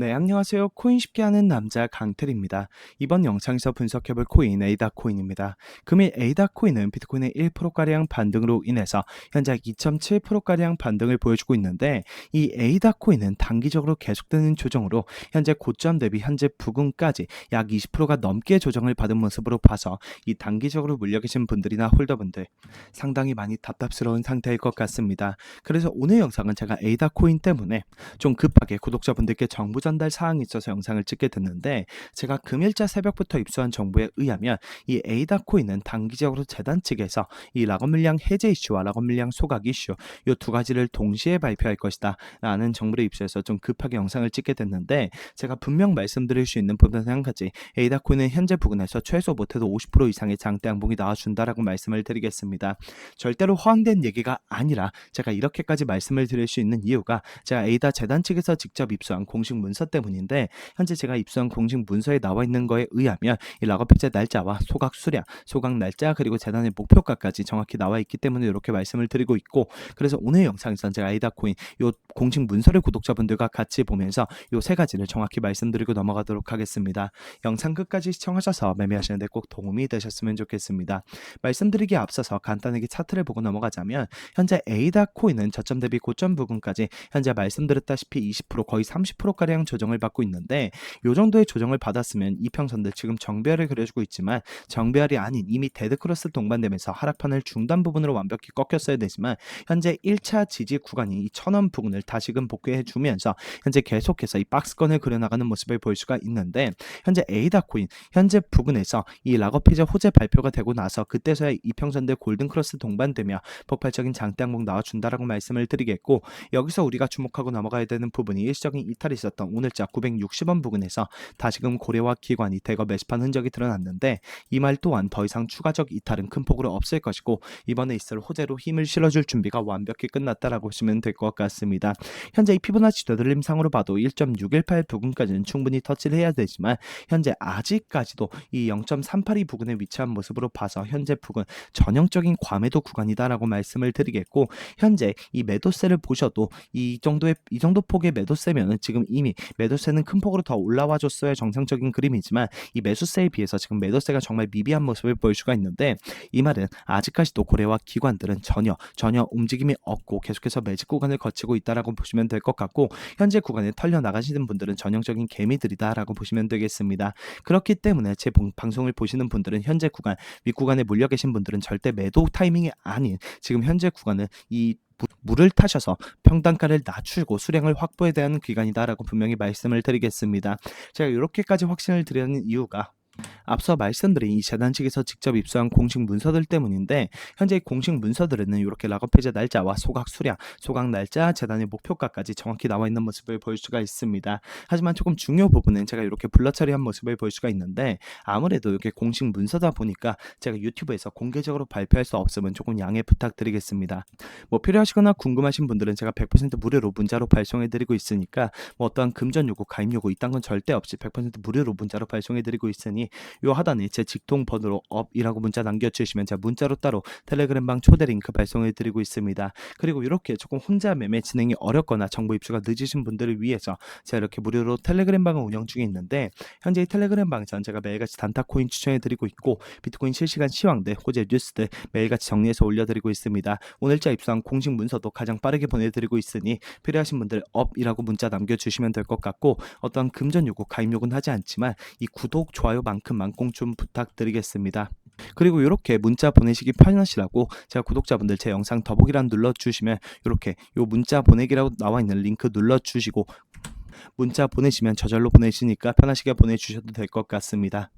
네, 안녕하세요. 코인 쉽게 하는 남자 강태리입니다. 이번 영상에서 분석해볼 코인 에이다 코인입니다. 금일 에이다 코인은 비트코인의 1%가량 반등으로 인해서 현재 2.7%가량 반등을 보여주고 있는데 이 에이다 코인은 단기적으로 계속되는 조정으로 현재 고점 대비 현재 부근까지 약 20%가 넘게 조정을 받은 모습으로 봐서 이 단기적으로 물려 계신 분들이나 홀더분들 상당히 많이 답답스러운 상태일 것 같습니다. 그래서 오늘 영상은 제가 에이다 코인 때문에 좀 급하게 구독자분들께 정보 전달 사항이 있어서 영상을 찍게 됐는데 제가 금일자 새벽부터 입수한 정보에 의하면 이 에이다 코인은 단기적으로 재단 측에서 이 락업 물량 해제 이슈와 락업 물량 소각 이슈 이 두 가지를 동시에 발표할 것이다 라는 정보를 입수해서 좀 급하게 영상을 찍게 됐는데 제가 분명 말씀드릴 수 있는 부분 한 가지 에이다 코인은 현재 부근에서 최소 못해도 50% 이상의 장대 양봉이 나와준다라고 말씀을 드리겠습니다. 절대로 허황된 얘기가 아니라 제가 이렇게까지 말씀을 드릴 수 있는 이유가 제가 에이다 재단 측에서 직접 입수한 공식 문서 때문인데 현재 제가 입수한 공식 문서에 나와 있는 거에 의하면 이 락업 해제 날짜와 소각 수량, 소각 날짜 그리고 재단의 목표가까지 정확히 나와 있기 때문에 이렇게 말씀을 드리고 있고 그래서 오늘 영상에서는 제가 에이다 코인 요 공식 문서를 구독자분들과 같이 보면서 요 세 가지를 정확히 말씀드리고 넘어가도록 하겠습니다. 영상 끝까지 시청하셔서 매매하시는데 꼭 도움이 되셨으면 좋겠습니다. 말씀드리기에 앞서서 간단하게 차트를 보고 넘어가자면 현재 에이다 코인은 저점 대비 고점 부분까지 현재 말씀드렸다시피 20% 거의 30%가량 조정을 받고 있는데 요 정도의 조정을 받았으면 이평선들 지금 정배열을 그려주고 있지만 정배열이 아닌 이미 데드크로스 동반되면서 하락판을 중단 부분으로 완벽히 꺾였어야 되지만 현재 1차 지지 구간이 이 천원 부근을 다시금 복귀해 주면서 현재 계속해서 이 박스권을 그려나가는 모습을 볼 수가 있는데 현재 에이다 코인 현재 부근에서 이 락업피자 호재 발표가 되고 나서 그때서야 이평선들 골든크로스 동반되며 폭발적인 장대 항목 나와준다라고 말씀을 드리겠고 여기서 우리가 주목하고 넘어가야 되는 부분이 일시적인 이탈이 있었던 오늘자 960원 부근에서 다시금 고래와 기관이 대거 매집한 흔적이 드러났는데 이 말 또한 더 이상 추가적 이탈은 큰 폭으로 없을 것이고 이번에 있을 호재로 힘을 실어줄 준비가 완벽히 끝났다라고 보시면 될 것 같습니다. 현재 이 피보나치 되돌림상으로 봐도 1.618 부근까지는 충분히 터치를 해야 되지만 현재 아직까지도 이 0.382 부근에 위치한 모습으로 봐서 현재 부근 전형적인 과매도 구간이다라고 말씀을 드리겠고 현재 이 매도세를 보셔도 이 정도의 이 정도 폭의 매도세면은 지금 이미 매도세는 큰 폭으로 더 올라와 줬어야 정상적인 그림이지만 이 매수세에 비해서 지금 매도세가 정말 미비한 모습을 볼 수가 있는데 이 말은 아직까지도 고래와 기관들은 전혀 전혀 움직임이 없고 계속해서 매직 구간을 거치고 있다라고 보시면 될 것 같고 현재 구간에 털려 나가시는 분들은 전형적인 개미들이다라고 보시면 되겠습니다. 그렇기 때문에 제 방- 방송을 보시는 분들은 현재 구간 윗 구간에 몰려 계신 분들은 절대 매도 타이밍이 아닌 지금 현재 구간은 이 무- 물을 타셔서 평단가를 낮추고 수량을 확보에 대한 기간이다라고 분명히 말씀을 드리겠습니다. 제가 이렇게까지 확신을 드리는 이유가 앞서 말씀드린 이 재단 측에서 직접 입수한 공식 문서들 때문인데 현재 이 공식 문서들에는 이렇게 락업 해제 날짜와 소각 수량, 소각 날짜, 재단의 목표가까지 정확히 나와 있는 모습을 볼 수가 있습니다. 하지만 조금 중요 부분은 제가 이렇게 블러 처리한 모습을 볼 수가 있는데 아무래도 이렇게 공식 문서다 보니까 제가 유튜브에서 공개적으로 발표할 수 없으면 조금 양해 부탁드리겠습니다. 뭐 필요하시거나 궁금하신 분들은 제가 100% 무료로 문자로 발송해드리고 있으니까 뭐 어떠한 금전 요구, 가입 요구 이딴 건 절대 없이 100% 무료로 문자로 발송해드리고 있으니 요 하단에 제 직통 번호로 업이라고 문자 남겨주시면 제가 문자로 따로 텔레그램방 초대 링크 발송해드리고 있습니다. 그리고 이렇게 조금 혼자 매매 진행이 어렵거나 정보 입수가 늦으신 분들을 위해서 제가 이렇게 무료로 텔레그램방을 운영 중에 있는데 현재 이 텔레그램방에서는 제가 매일같이 단타 코인 추천해드리고 있고 비트코인 실시간 시황들, 호재 뉴스들 매일같이 정리해서 올려드리고 있습니다. 오늘자 입수한 공식 문서도 가장 빠르게 보내드리고 있으니 필요하신 분들 업이라고 문자 남겨주시면 될 것 같고 어떤 금전 요구, 가입 요구는 하지 않지만 이 구독, 좋아요 만큼만 꼭 좀 부탁드리겠습니다. 그리고 이렇게 문자 보내시기 편하시라고 제가 구독자분들 제 영상 더보기란 눌러주시면 이렇게 요 문자 보내기라고 나와 있는 링크 눌러주시고 문자 보내시면 저절로 보내시니까 편하시게 보내주셔도 될 것 같습니다.